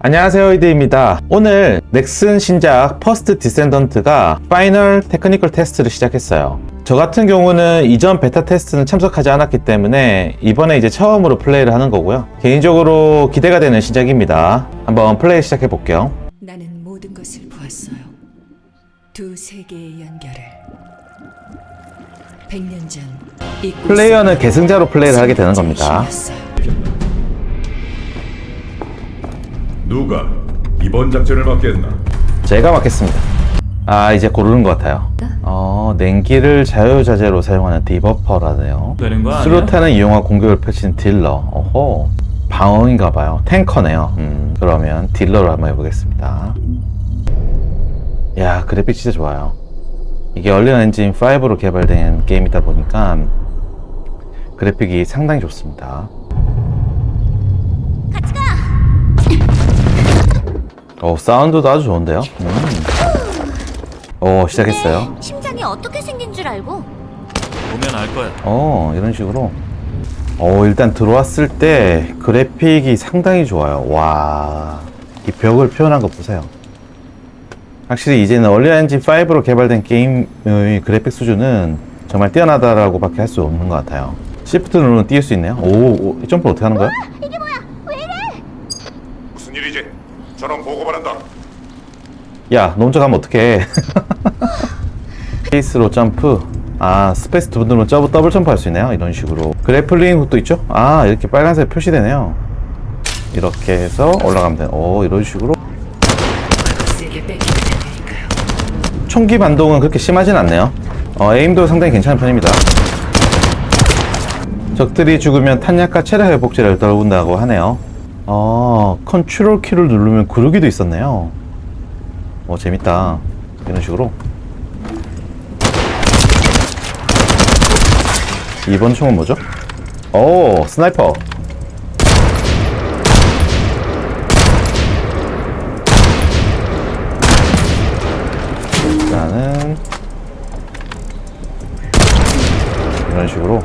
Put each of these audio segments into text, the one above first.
안녕하세요 이드입니다. 오늘 넥슨 신작 퍼스트 디센던트가 파이널 테크니컬 테스트를 시작했어요. 저 같은 경우는 이전 베타 테스트는 참석하지 않았기 때문에 이번에 이제 처음으로 플레이를 하는 거고요. 개인적으로 기대가 되는 신작입니다. 한번 플레이 시작해 볼게요. 나는 모든 것을 보았어요. 두 세계의 연결을. 백년 전 이곳 플레이어는 계승자로 플레이를 하게 되는 겁니다 누가 이번 작전을 맡겠나? 제가 맡겠습니다 아 이제 고르는 것 같아요 어 냉기를 자유자재로 사용하는 디버퍼라네요 되는 거 아니야? 수류탄을 이용한 공격을 펼치는 딜러. 어호. 방어인가 봐요. 탱커네요. 음, 그러면 딜러로 한번 해보겠습니다. 야, 그래픽 진짜 좋아요. 이게 얼리언 엔진 5로 개발된 게임이다 보니까 그래픽이 상당히 좋습니다. 어, 사운드도 아주 좋은데요? 음. 오, 시작했어요. 심장이 어떻게 생긴 줄 알고 보면 알 거야. 어, 이런 식으로. 어, 일단 들어왔을 때 그래픽이 상당히 좋아요. 와, 이 벽을 표현한 거 보세요. 확실히 이제는 얼리 엔진 5로 개발된 게임의 그래픽 수준은 정말 뛰어나다라고 밖에 할 수 없는 것 같아요. 시프트 누르면 뛸 수 있네요. 오, 오, 이 점프 어떻게 하는 거야? 무슨 일이지? 저런 보고받는다. 야, 너 혼자 가면 어떡해. 스페이스로 점프. 아, 스페이스 두번 누르면 더블, 점프 할 수 있네요. 이런 식으로. 그래플링 훅도 있죠? 아, 이렇게 빨간색 표시되네요. 이렇게 해서 올라가면 돼요. 오, 이런 식으로. 총기 반동은 그렇게 심하진 않네요. 어, 에임도 상당히 괜찮은 편입니다. 적들이 죽으면 탄약과 체력 회복제를 떨군다고 하네요. 어, 컨트롤 키를 누르면 구르기도 있었네요. 오, 재밌다. 이런 식으로. 이번 총은 뭐죠? 오, 스나이퍼. 일단은 이런 식으로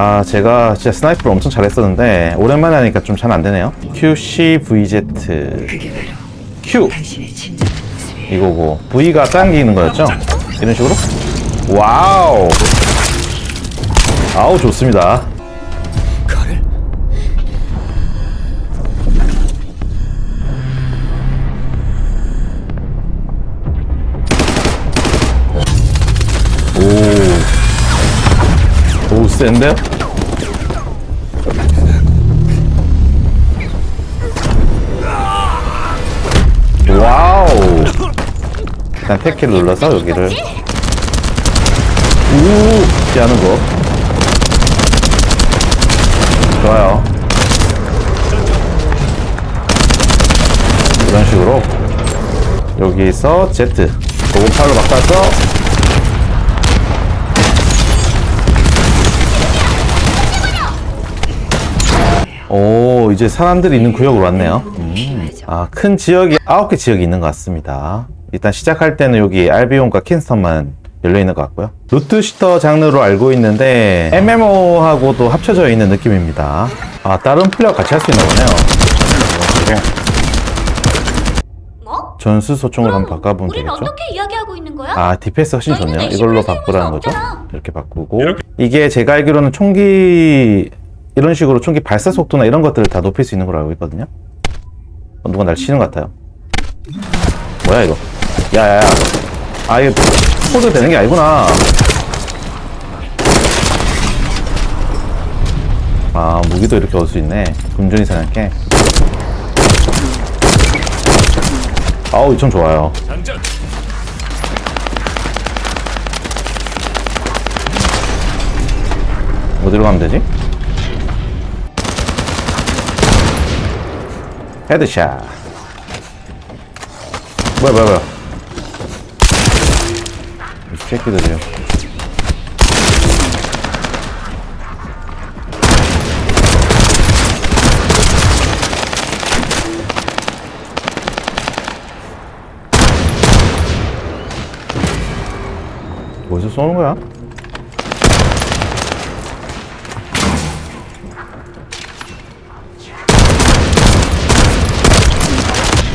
아 제가 진짜 스나이퍼를 엄청 잘했었는데 오랜만에 하니까 좀 잘 안되네요. QCVZ Q. 이거고. V가 당기는 거였죠? 이런 식으로? 와우. 아우 좋습니다 센데요? 와우. 일단 택키를 눌러서 여기를. 우! 피하는 거. 좋아요. 이런 식으로. 여기서 Z. 고급팔로 바꿔서 오, 이제 사람들이 있는 구역으로 왔네요. 음. 아, 큰 지역이 아홉 개 지역이 있는 것 같습니다. 일단 시작할 때는 여기 알비온과 킨스턴만 열려 있는 것 같고요. 루트 슈터 장르로 알고 있는데 MMO하고도 합쳐져 있는 느낌입니다. 아, 다른 플레이어 같이 할 수 있나 보네요. 뭐? 전수 소총으로 한번 바꿔보면 우린 되겠죠? 어떻게 이야기하고 있는 거야? 아, 디펜스 훨씬 좋네요. 내 이걸로 바꾸라는 거죠. 이렇게 바꾸고. 이게 제가 알기로는 총기, 이런 식으로 총기 발사 속도나 이런 것들을 다 높일 수 있는 걸로 알고 있거든요. 어, 누가 날 치는 것 같아요. 뭐야, 이거. 야야야. 아, 이게 포드 되는 게 아니구나. 아, 무기도 이렇게 얻을 수 있네. 금전이 사냥게. 아우, 이총 좋아요. 어디로 가면 되지? 헤드샷. 뭐야, 뭐야, 뭐야. 이 새끼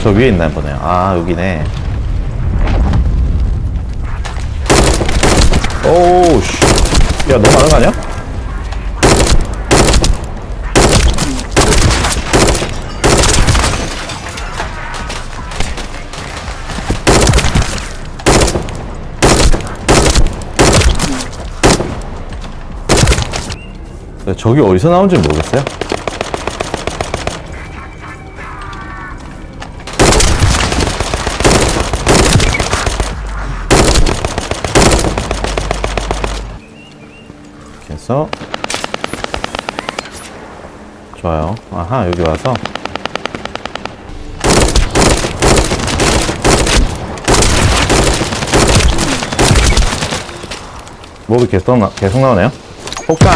저 위에 있나 보네요. 아, 여기네. 오우, 씨. 야, 너무 많은 거 아니야? 네, 저기 어디서 나온지 모르겠어요. 해서 좋아요. 아하 여기 와서 몹이 계속, 나, 계속 나오네요. 폭발!